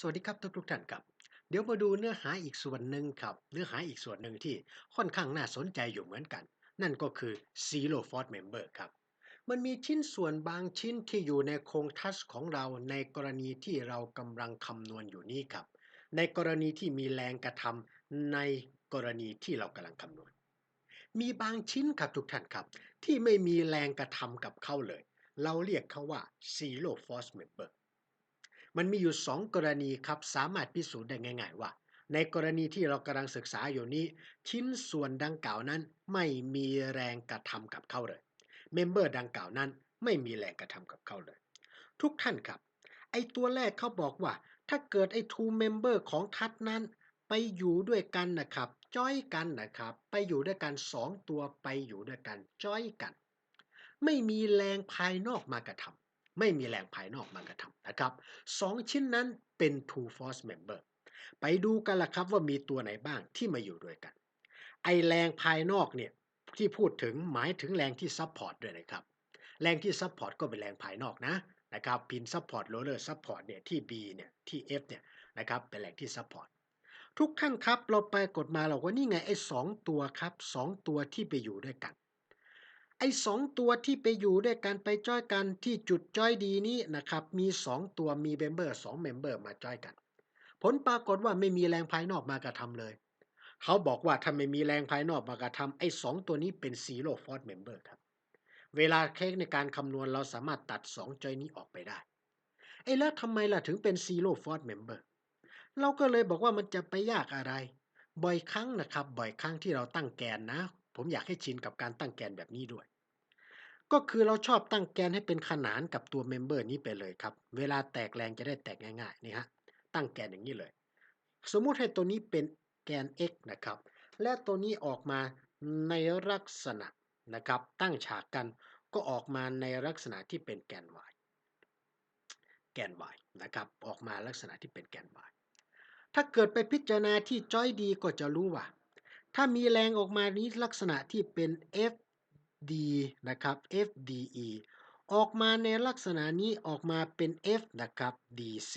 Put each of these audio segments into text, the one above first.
สวัสดีครับทุกทุกท่านครับ เดี๋ยวมาดูเนื้อหาอีกส่วนหนึ่งครับ เนื้อหาอีกส่วนหนึ่งที่ค่อนข้างน่าสนใจอยู่เหมือนกัน นั่นก็คือ Zero Force Member ครับ มันมีชิ้นส่วนบางชิ้นที่อยู่ในโครงทัชของเราในกรณีที่เรากำลังคำนวณอยู่นี้ครับ ในกรณีที่มีแรงกระทำในกรณีที่เรากำลังคำนวณ มีบางชิ้นครับทุกท่านครับ ที่ไม่มีแรงกระทำกับเขาเลย เราเรียกเขาว่า Zero Force Member มันมีอยู่ 2 กรณีครับสามารถพิสูจน์ได้ง่าย ๆ ว่า ในกรณีที่เรากำลังศึกษาอยู่นี้ ชิ้นส่วนดังกล่าวนั้นไม่มีแรงกระทำกับเขาเลย เมมเบอร์ดังกล่าวนั้นไม่มีแรงกระทำกับเขาเลย ทุกท่านครับ ไอตัวแรกเขาบอกว่า ถ้าเกิดไอ two member ของทัดนั้น ไปอยู่ด้วยกันนะครับจ้อยกันนะครับ ไปอยู่ด้วยกัน 2 ตัวไปอยู่ด้วยกันจ้อยกัน ไม่มีแรงภายนอกมากระทำ ไม่มีแรงภายนอกมากระทำนะครับสองชิ้นนั้นเป็น two force member ไปดูกันละครับว่ามีตัวไหนบ้างที่มาอยู่ด้วยกัน ไอแรงภายนอกเนี่ยที่พูดถึงหมายถึงแรงที่ซัพพอร์ตด้วยนะครับ แรงที่ซัพพอร์ตก็เป็นแรงภายนอกนะนะครับพินซัพพอร์ตโรเลอร์ซัพพอร์ตเนี่ยที่ B เนี่ยที่ F เนี่ยนะครับเป็นแรงที่ซัพพอร์ตทุกท่านครับเราไปกดมาเราว่านี่ไงไอ้สองตัวครับสองตัวที่ไปอยู่ด้วยกัน ไอ้สองตัวที่ไปอยู่ด้วยกันไปจ้อยกันที่จุดจ้อยดีนี้นะครับ มีสองตัวมีเมมเบอร์สองเมมเบอร์มาจ้อยกัน ผลปรากฏว่าไม่มีแรงภายนอกมากระทำเลย เขาบอกว่าถ้าไม่มีแรงภายนอกมากระทำไอ้สองตัวนี้เป็นซีโร่ฟอร์ e เมมเบอร์ครับ เวลาเค้กในการคำนวณเราสามารถตัดสองจอยนี้ออกไปได้ไอ้แล้วทำไมล่ะถึงเป็นซีโร่ฟอร์ e เมมเบอร์เราก็เลยบอกว่ามันจะไปยากอะไร บ่อยครั้งนะครับ บ่อยครั้งที่เราตั้งแกนนะ ผมอยากให้ชินกับการตั้งแกนแบบนี้ด้วย ก็คือเราชอบตั้งแกนให้เป็นขนานกับตัวเมมเบอร์นี้ไปเลยครับ เวลาแตกแรงจะได้แตกง่ายๆนี่ฮะ ตั้งแกนอย่างนี้เลย สมมุติให้ตัวนี้เป็นแกน x นะครับ และตัวนี้ออกมาในลักษณะนะครับ ตั้งฉากกันก็ออกมาในลักษณะที่เป็นแกน y แกน y นะครับ ออกมาลักษณะที่เป็นแกน y ถ้าเกิดไปพิจารณาที่จอยดีก็จะรู้ว่า ถ้ามีแรงออกมานี้ลักษณะที่เป็น FD นะครับ FDE ออกมาในลักษณะนี้ออกมาเป็น F นะครับ DC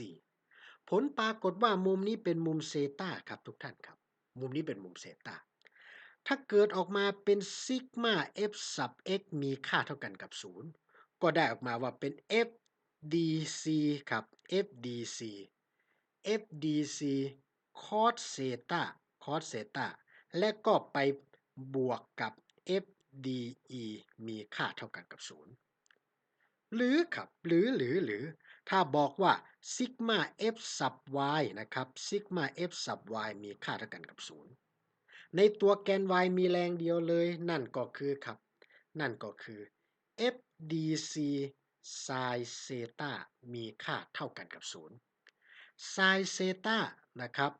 ผลปรากฏว่ามุมนี้เป็นมุมเซตาครับทุกท่านครับ มุมนี้เป็นมุมเซตาถ้าเกิดออกมาเป็นซิกมา F sub x มีค่าเท่ากันกับ 0 ก็ได้ออกมาว่าเป็น FDC ครับ FDC FDC cos เซตา cos เซตา และก็ไปบวกกับ FDE มีค่าเท่ากันกับ 0 หรือครับ หรือหรือหรือ ถ้าบอกว่าซิกมา f sub y นะครับซิกมา f sub y มีค่าเท่ากันกับ 0 ในตัวแกน y มีแรงเดียวเลย นั่นก็คือครับ นั่นก็คือ FDC sin เซตามีค่าเท่ากันกับ0 sin เซตานะครับ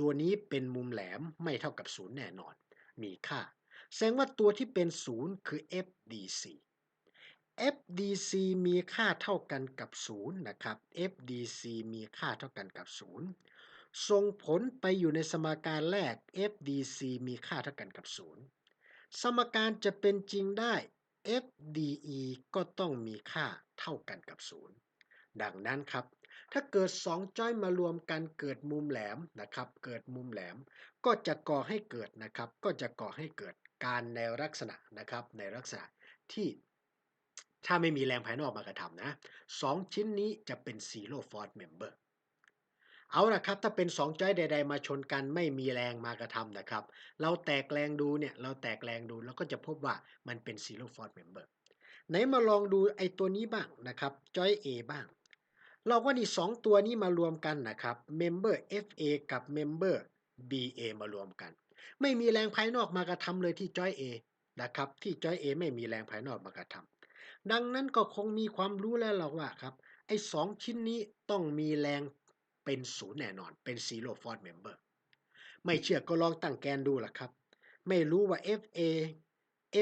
ตัวนี้เป็นมุมแหลมไม่เท่ากับ 0 แน่นอน มีค่า แสดงว่าตัวที่เป็น 0 คือ FDC FDC มีค่าเท่ากันกับ 0 นะครับ FDC มีค่าเท่ากันกับ 0 ส่งผลไปอยู่ในสมการแรก FDC มีค่าเท่ากันกับ 0 สมการจะเป็นจริงได้ FDE ก็ต้องมีค่าเท่ากันกับ 0 ดังนั้นครับ ถ้าเกิด 2 จ้อยมารวมกันเกิดมุมแหลมนะครับ เกิดมุมแหลม ก็จะก่อให้เกิดนะครับ ก็จะก่อให้เกิดการในลักษณะนะครับ ในลักษณะที่ถ้าไม่มีแรงภายนอกมากระทำนะสองชิ้นนี้จะเป็น zero force member เอาละครับ ถ้าเป็น 2 จ้อยใด ๆ มาชนกันไม่มีแรงมากระทำนะครับ เราแตกแรงดูเนี่ย เราแตกแรงดูแล้วก็จะพบว่ามันเป็น zero force member ไหนมาลองดูไอ้ตัวนี้บ้างนะครับ จ้อย A บ้าง เราก็นี่2ตัวนี้มารวมกันนะครับ member FA กับ member BA มารวมกัน ไม่มีแรงภายนอกมากระทำเลยที่จอย A นะครับ ที่จอย A ไม่มีแรงภายนอกมากระทำดังนั้นก็คงมีความรู้แล้วหรอกว่าครับ ไอ้สองชิ้นนี้ต้องมีแรงเป็นศูนย์แน่นอน เป็น zero force member ไม่เชื่อก็ลองตั้งแกนดูล่ะครับ ไม่รู้ว่า FA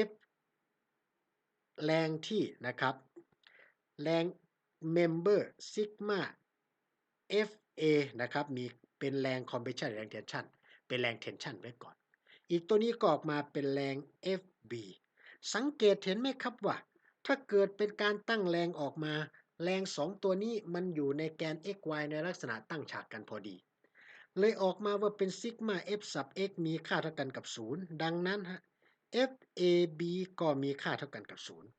F แรงที่นะครับ แรง member sigma FA นะครับ มีเป็นแรง compression แรง tension เป็นแรง tension ไว้ก่อน อีกตัวนี้ก็ออกมาเป็นแรง FB สังเกตเห็นไหมครับว่า ถ้าเกิดเป็นการตั้งแรงออกมา แรงสองตัวนี้มันอยู่ในแกน x y ในลักษณะตั้งฉากกันพอดี เลยออกมาว่าเป็นซิกมา f sub x มีค่าเท่ากันกับ 0 ดังนั้นฮะ f a b ก็มีค่าเท่ากันกับ0นะ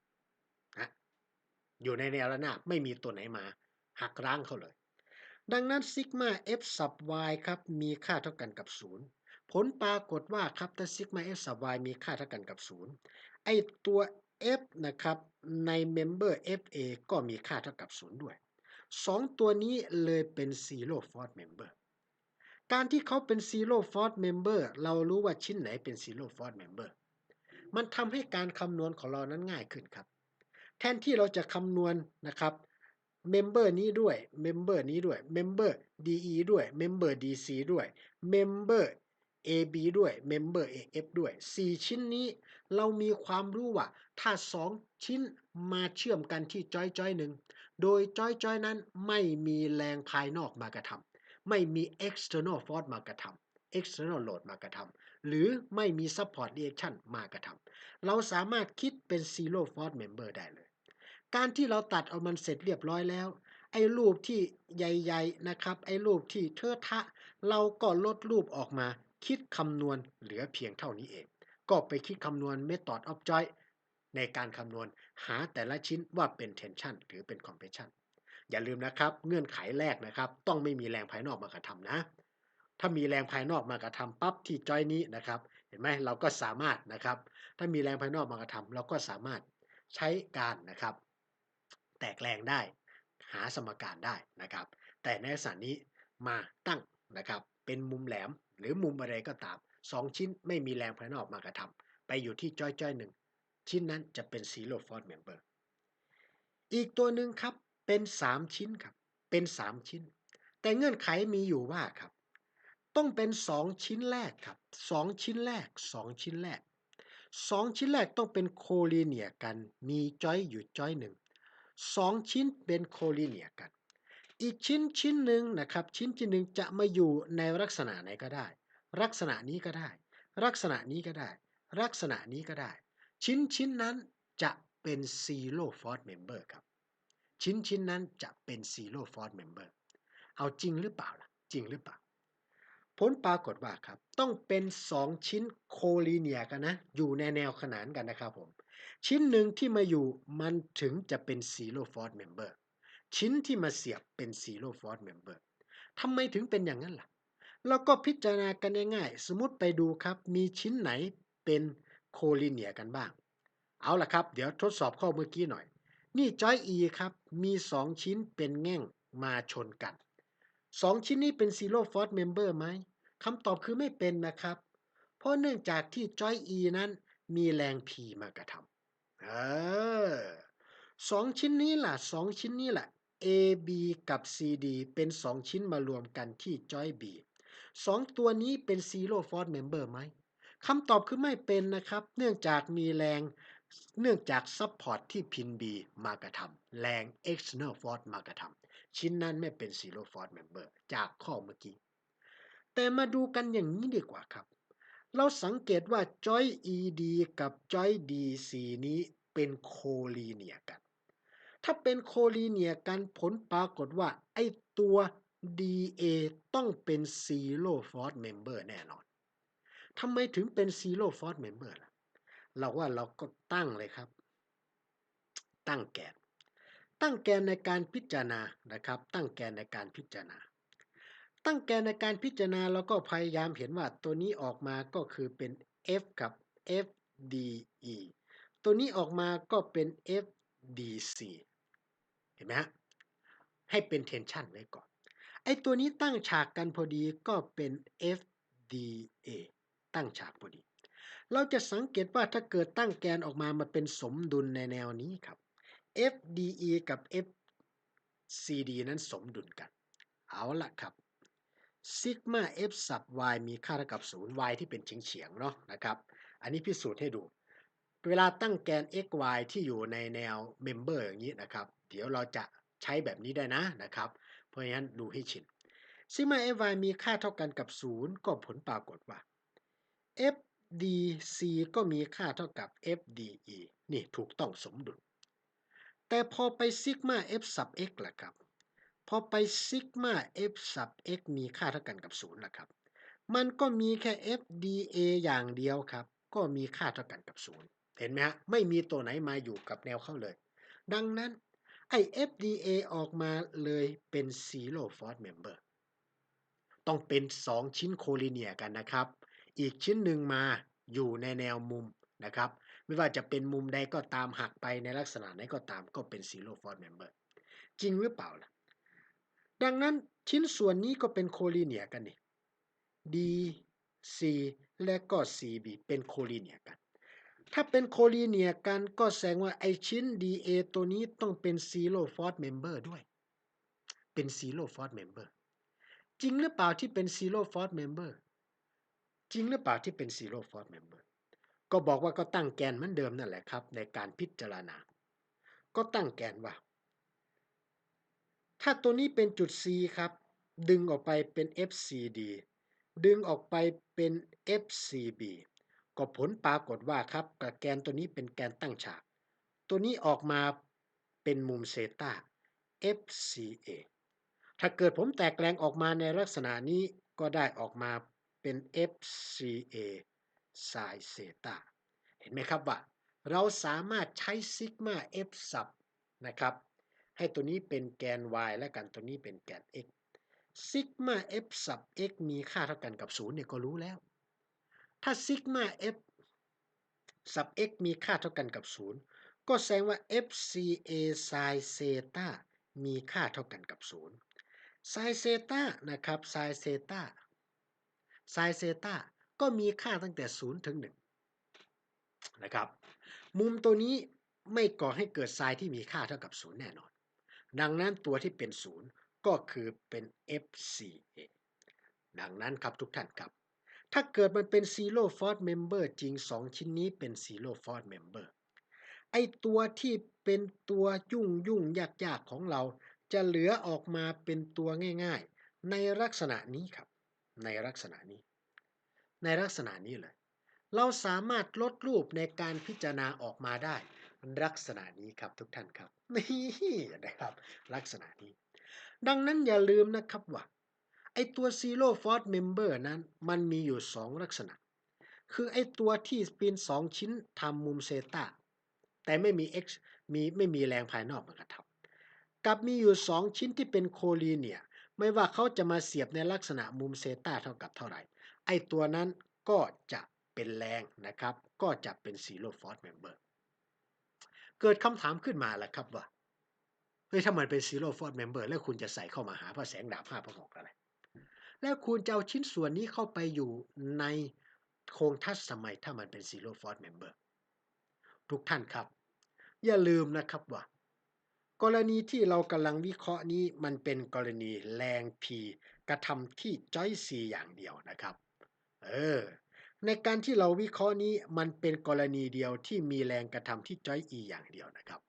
อยู่ในแนวระนาบไม่มีตัวไหนมาหักล้างเขาเลย ดังนั้นซิกมา f sub y ครับมีค่าเท่ากันกับ 0 ผลปรากฏว่าครับถ้าซิกมา f sub y มีค่าเท่ากันกับ 0 ไอตัว f นะครับในเมมเบอร์ fa ก็มีค่าเท่ากับ 0 ด้วย 2 ตัวนี้เลยเป็น zero force member การที่เขาเป็น zero force member เรารู้ว่าชิ้นไหนเป็น zero force member มันทำให้การคำนวณของเรานั้นง่ายขึ้นครับ แทนที่เราจะคำนวณนะครับ member นี้ด้วย member นี้ด้วย member de ด้วย member dc ด้วย member ab ด้วย member af ด้วย 4 ชิ้นนี้เรามีความรู้ว่า ถ้า 2 ชิ้นมาเชื่อมกันที่จอยจอยหนึ่ง โดยจอยจอยนั้นไม่มีแรงภายนอกมากระทำไม่มี external force มากระทำ external load มากระทำหรือไม่มี support reaction มากระทำเราสามารถคิดเป็น zero force member ได้เลย การที่เราตัดเอามันเสร็จเรียบร้อยแล้ว ไอ้รูปที่ใหญ่ๆนะครับ ไอ้รูปที่เทอะทะ เราก็ลดรูปออกมา คิดคำนวณเหลือเพียงเท่านี้เอง ก็ไปคิดคำนวณ method of joy ในการคำนวณหาแต่ละชิ้นว่าเป็น tension หรือเป็น compression อย่าลืมนะครับ เงื่อนไขแรกนะครับ ต้องไม่มีแรงภายนอกมากระทำนะ ถ้ามีแรงภายนอกมากระทำปั๊บที่จอยนี้นะครับ เห็นไหมเราก็สามารถนะครับ ถ้ามีแรงภายนอกมากระทำเราก็สามารถใช้การนะครับ แตกแรงได้ หาสมการได้นะครับ แต่ในลักษณะนี้มาตั้งนะครับเป็นมุมแหลมหรือมุมอะไรก็ตาม 2 ชิ้นไม่มีแรงภายนอกมากระทำไปอยู่ที่จอยจอยหนึ่งชิ้นนั้นจะเป็น zero force member อีกตัวหนึ่งครับเป็น 3 ชิ้นครับเป็น 3 ชิ้น แต่เงื่อนไขมีอยู่ว่าครับต้องเป็น 2 ชิ้นแรกครับ 2 ชิ้นแรก 2 ชิ้นแรก 2 ชิ้นแรกต้องเป็นโคลีเนียกันมีจอยอยู่จอยหนึ่ง 2ชิ้นเป็นโคลีเนียกัน อีกชิ้นชิ้นหนึ่งนะครับ ชิ้นชิ้นหนึ่งจะมาอยู่ในลักษณะไหนก็ได้ ลักษณะนี้ก็ได้ ลักษณะนี้ก็ได้ ลักษณะนี้ก็ได้ ชิ้นชิ้นนั้นจะเป็น zero force member ครับ ชิ้นชิ้นนั้นจะเป็น zero force member เอาจริงหรือเปล่าล่ะ จริงหรือเปล่า ผลปรากฏว่าครับ ต้องเป็น 2 ชิ้นโคลีเนียกันนะ อยู่ในแนวขนานกันนะครับผม ชิ้นหนึ่งที่มาอยู่มันถึงจะเป็น zero force member ชิ้นที่มาเสียบเป็น zero force member ทำไมถึงเป็นอย่างนั้นล่ะ เราก็พิจารณากันง่ายๆ สมมติไปดูครับ มีชิ้นไหนเป็นโคลีเนียกันบ้าง เอาล่ะครับ เดี๋ยวทดสอบข้อเมื่อกี้หน่อย นี่จอย E ครับ มี 2 ชิ้นเป็นแง่งมาชนกัน 2 ชิ้นนี้เป็น zero force member ไหม คำตอบคือไม่เป็นนะครับ เพราะเนื่องจากที่จอย E นั้นมีแรง P มากระทำเออสองชิ้นนี้ล่ะสองชิ้นนี้ล่ะ AB กับ CD เป็น2ชิ้นมารวมกันที่จอย B สองตัวนี้เป็น zero force member ไหมคำตอบคือไม่เป็นนะครับ เนื่องจากมีแรงเนื่องจาก support ที่พิน B มากระทำแรง external force มากระทำชิ้นนั้นไม่เป็น zero force member จากข้อเมื่อกี้ แต่มาดูกันอย่างนี้ดีกว่าครับ เราสังเกตว่าจอย ED กับจอย DC นี้เป็นโคลีเนียกัน ถ้าเป็นโคลีเนียกันผลปรากฏว่า ไอตัว DA ต้องเป็น zero force member แน่นอน ทำไมถึงเป็น zero force member ล่ะ เราว่าเราก็ตั้งเลยครับ ตั้งแกน ตั้งแกนในการพิจารณานะครับ ตั้งแกนในการพิจารณา ตั้งแกนในการพิจารณาเราก็พยายามเห็นว่าตัวนี้ออกมาก็คือเป็น F กับ FDE ตัวนี้ออกมาก็เป็น FDC เห็นไหมฮะ ให้เป็น tension ไว้ก่อน ไอ้ตัวนี้ตั้งฉากกันพอดีก็เป็น FDA ตั้งฉากพอดี เราจะสังเกตว่าถ้าเกิดตั้งแกนออกมามาเป็นสมดุลในแนวนี้ครับ FDE กับ FCD นั้นสมดุลกัน เอาละครับ ซิกมา F sub y มีค่าเท่ากับ 0 y ที่เป็นเฉียงเฉียงเนาะนะครับ อันนี้พิสูจน์ให้ดู เวลาตั้งแกน x y ที่อยู่ในแนวเมมเบอร์อย่างนี้นะครับ เดี๋ยวเราจะใช้แบบนี้ได้นะนะครับ เพราะฉะนั้นดูให้ชินซิกมา f y มีค่าเท่ากันกับ 0 ก็ผลปรากฏว่า FDC ก็มีค่าเท่ากับ FDE นี่ถูกต้องสมดุล แต่พอไปซิกมา f sub x ล่ะครับ พอไปซิกมา f sub x มีค่าเท่ากันกับ0ล่ะครับ มันก็มีแค่ fda อย่างเดียวครับ ก็มีค่าเท่ากันกับ 0 เห็นไหมฮะ ไม่มีตัวไหนมาอยู่กับแนวเข้าเลย ดังนั้นไอ้ fda ออกมาเลยเป็น zero force member ต้องเป็น 2 ชิ้นโคลิเนียกันนะครับ อีกชิ้นหนึ่งมาอยู่ในแนวมุมนะครับ ไม่ว่าจะเป็นมุมใดก็ตามหักไปในลักษณะไหนก็ตามก็เป็น zero force member จริงหรือเปล่าล่ะ ดังนั้นชิ้นส่วนนี้ก็เป็นโคลิเนียกันนี่ D C และก็ CB เป็นโคลิเนียกัน ถ้าเป็นโคลิเนียกันก็แสดงว่าไอชิ้น DA ตัวนี้ต้องเป็น zero force member ด้วย เป็น zero force member จริงหรือเปล่าที่เป็น zero force member จริงหรือเปล่าที่เป็น zero force member ก็บอกว่าก็ตั้งแกนเหมือนเดิมนั่นแหละครับ ในการพิจารณา ก็ตั้งแกนว่า ถ้าตัวนี้เป็นจุด C ครับ ดึงออกไปเป็น FCD ดึงออกไปเป็น FCB ก็ผลปรากฏว่าครับกับแกนตัวนี้เป็นแกนตั้งฉาก ตัวนี้ออกมาเป็นมุมเซตา FCA ถ้าเกิดผมแตกแรงออกมาในลักษณะนี้ก็ได้ออกมาเป็น FCA sin เซตาเห็นไหมครับว่า เราสามารถใช้ซิกมา F สับนะครับ ให้ตัวนี้เป็นแกน y และกันตัวนี้เป็นแกน x ซิกมา f สับ x มีค่าเท่ากันกับ0เนี่ยก็รู้แล้ว ถ้าซิกมา f สับ x มีค่าเท่ากันกับ 0 ก็แสดงว่า fca sin เซตามีค่าเท่ากันกับ0 sin เซตานะครับ sin เซตา sin เซตาก็มีค่าตั้งแต่ 0 ถึง 1 นะครับ มุมตัวนี้ไม่ก่อให้เกิด sin ที่มีค่าเท่ากับ 0 แน่นอน ดังนั้นตัวที่เป็น0ก็คือเป็น FCA ดังนั้นครับทุกท่านครับ ถ้าเกิดมันเป็น Zero Force Member จริง 2 ชิ้นนี้เป็น Zero Force Member ไอตัวที่เป็นตัวยุ่งยุ่งยากยากของเรา จะเหลือออกมาเป็นตัวง่ายๆ ในลักษณะนี้ครับ ในลักษณะนี้ ในลักษณะนี้เลย เราสามารถลดรูปในการพิจารณาออกมาได้ ลักษณะนี้ครับทุกท่านครับนี่นะครับ ลักษณะนี้ ดังนั้นอย่าลืมนะครับว่าไอตัว Zero Force Member นั้นมันมีอยู่ 2 ลักษณะ คือไอตัวที่เป็น2 ชิ้นทำมุมเซตาแต่ไม่มี x มีไม่มีแรงภายนอกมากระทำกับมีอยู่ 2 ชิ้นที่เป็นโคลีเนียไม่ว่าเขาจะมาเสียบในลักษณะมุมเซตาเท่ากับเท่าไหร่ ไอตัวนั้นก็จะเป็นแรงนะครับ ก็จะเป็น Zero Force Member เกิดคำถามขึ้นมาแล้วครับว่าเฮ้ยถ้ามันเป็น Zero Force Member แล้วคุณจะใส่เข้ามาหาพระแสงดาบห้าพระหอกอะไร แล้วคุณจะเอาชิ้นส่วนนี้เข้าไปอยู่ในโครงทัศน์สมัยถ้ามันเป็น Zero Force Member ทุกท่านครับ อย่าลืมนะครับว่า กรณีที่เรากำลังวิเคราะห์นี้มันเป็นกรณีแรง P กระทำที่จอย C อย่างเดียวนะครับ เออ ในการที่เราวิเคราะห์นี้มันเป็นกรณีเดียวที่มีแรงกระทำที่จอย E อย่างเดียวนะครับ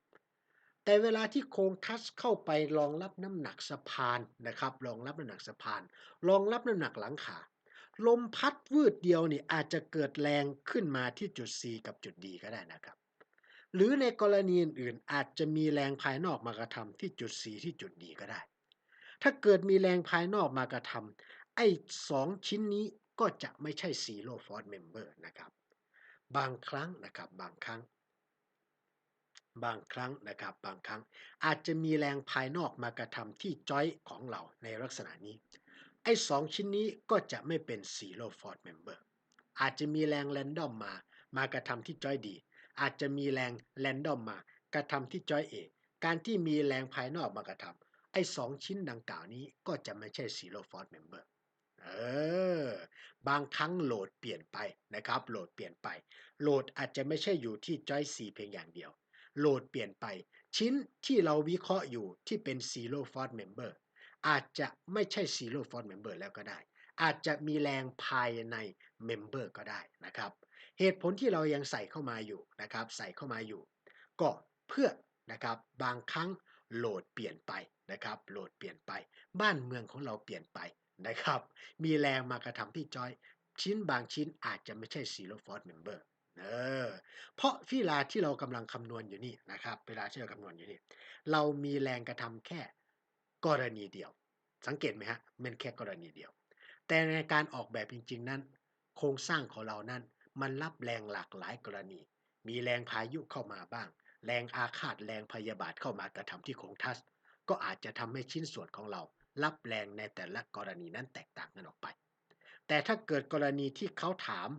แต่เวลาที่โครงทัศน์เข้าไปรองรับน้ำหนักสะพานนะครับรองรับน้ำหนักสะพานรองรับน้ำหนักหลังขาลมพัดวืดเดียวนี่อาจจะเกิดแรงขึ้นมาที่จุด C กับจุด D ก็ได้นะครับ หรือในกรณีอื่นๆอาจจะมีแรงภายนอกมากระทำที่จุด C ที่จุด D ก็ได้ ถ้าเกิดมีแรงภายนอกมากระทำไอ้สองชิ้นนี้ ก็จะไม่ใช่ Zero Force Member นะครับ บางครั้งนะครับบางครั้ง บางครั้งนะครับบางครั้ง อาจจะมีแรงภายนอกมากระทำที่จอยของเราในลักษณะนี้ ไอ้สองชิ้นนี้ก็จะไม่เป็น Zero Force Member อาจจะมีแรงแรนดอมมามากระทำที่จอยดี อาจจะมีแรงแรนดอมมากระทำที่จอยเอการที่มีแรงภายนอกมากระทำไอ้สองชิ้นดังกล่าวนี้ก็จะไม่ใช่ Zero Force Member เออบางครั้งโหลดเปลี่ยนไปนะครับ โหลดเปลี่ยนไป โหลดอาจจะไม่ใช่อยู่ที่จอย C เพียงอย่างเดียว โหลดเปลี่ยนไป ชิ้นที่เราวิเคราะห์อยู่ที่เป็น Zero Force Member อาจจะไม่ใช่ Zero Force Member แล้วก็ได้ อาจจะมีแรงภายใน Member ก็ได้นะครับ เหตุผลที่เรายังใส่เข้ามาอยู่นะครับ ใส่เข้ามาอยู่ ก็เพื่อนะครับบางครั้งโหลดเปลี่ยนไปนะครับ โหลดเปลี่ยนไป บ้านเมืองของเราเปลี่ยนไป นะครับ มีแรงมากระทำที่จอย ชิ้นบางชิ้นอาจจะไม่ใช่ Zero Force Member เออเพราะเวลาที่เรากำลังคำนวณอยู่นี่นะครับ เวลาที่เราคำนวณอยู่นี่ เรามีแรงกระทำแค่กรณีเดียว สังเกตไหมฮะมันแค่กรณีเดียว แต่ในการออกแบบจริง ๆ นั้น โครงสร้างของเรานั้น มันรับแรงหลากหลายกรณี มีแรงพายุเข้ามาบ้าง แรงอาฆาตแรงพยาบาทเข้ามากระทำที่โครงทัศก็อาจจะทำให้ชิ้นส่วนของเรา รับแรงในแต่ละกรณีนั้นแตกต่างกันออกไป แต่ถ้าเกิดกรณีที่เขาถาม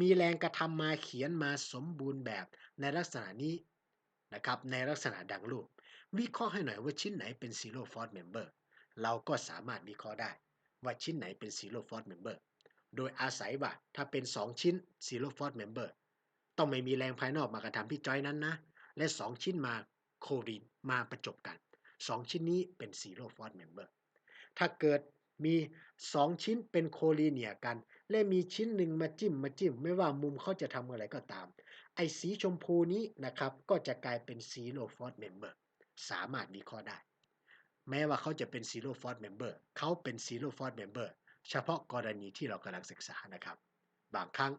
มีแรงกระทำมาเขียนมาสมบูรณ์แบบในลักษณะนี้นะครับในลักษณะดังรูป วิเคราะห์ให้หน่อยว่าชิ้นไหนเป็น Zero Force Member เราก็สามารถวิเคราะห์ได้ ว่าชิ้นไหนเป็น Zero Force Member โดยอาศัยว่าถ้าเป็น 2 ชิ้น Zero Force Member ต้องไม่มีแรงภายนอกมากระทำที่จอยนั้นนะ และ 2 ชิ้นมาโคลีนมาประจบกัน 2 ชิ้นนี้เป็น Zero Force Member ถ้าเกิดมี 2 ชิ้นเป็นโคลีเนียกัน และมีชิ้นหนึ่งมาจิ้มมาจิ้ม ไม่ว่ามุมเขาจะทำอะไรก็ตาม ไอ้สีชมพูนี้นะครับ ก็จะกลายเป็น Zero Force Member สามารถวิเคราะห์ได้ แม้ว่าเขาจะเป็น Zero Force Member เขาเป็น Zero Force Member เฉพาะกรณีที่เรากำลังศึกษานะครับ บางครั้ง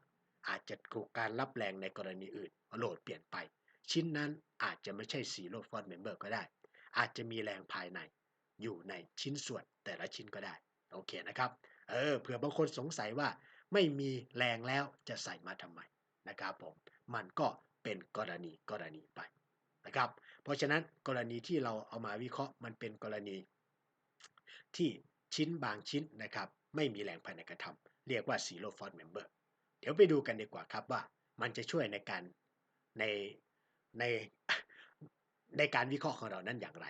อาจจะถูกการรับแรงในกรณีอื่นโหลดเปลี่ยนไป ชิ้นนั้นอาจจะไม่ใช่ Zero Force Member ก็ได้ อาจจะมีแรงภายใน อยู่ในชิ้นส่วนแต่ละชิ้นก็ได้ โอเคนะครับ เออเผื่อบางคนสงสัยว่าไม่มีแรงแล้วจะใส่มาทำไมนะครับผม มันก็เป็นกรณีกรณีไปนะครับ เพราะฉะนั้นกรณีที่เราเอามาวิเคราะห์มันเป็นกรณี ที่ชิ้นบางชิ้นนะครับ ไม่มีแรงภายในกระทำเรียกว่า zero force member เดี๋ยวไปดูกันดีกว่าครับว่า มันจะช่วยในการในในในการวิเคราะห์ของเรานั้นอย่างไร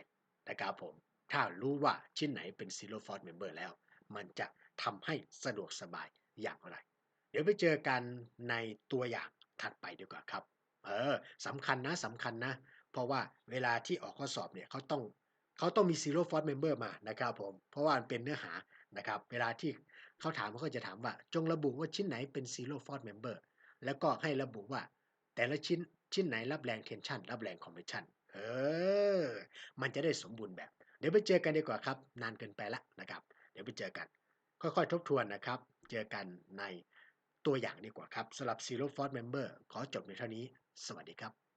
นะครับผม ถ้ารู้ว่าชิ้นไหนเป็น zero force member แล้ว มันจะทำให้สะดวกสบายอย่างไร เดี๋ยวไปเจอกันในตัวอย่างถัดไปดีกว่าครับ เออสำคัญนะสำคัญนะ เพราะว่าเวลาที่ออกข้อสอบเนี่ยเขาต้องเขาต้องมี zero force member มานะครับผม เพราะว่ามันเป็นเนื้อหานะครับ เวลาที่เขาถามเขาก็จะถามว่า จงระบุว่าชิ้นไหนเป็น zero force member แล้วก็ให้ระบุว่า แต่ละชิ้นชิ้นไหนรับแรง tension รับแรง compression เออ มันจะได้สมบูรณ์แบบ ดี๋ยวไปเจอกันดีกว่าครับ นานเกินไปละนะครับ เดี๋ยวไปเจอกัน ค่อยๆ ทบทวนนะครับ เจอกันในตัวอย่างดีกว่าครับสำหรับ Zero Force Member ขอจบในเท่านี้ สวัสดีครับ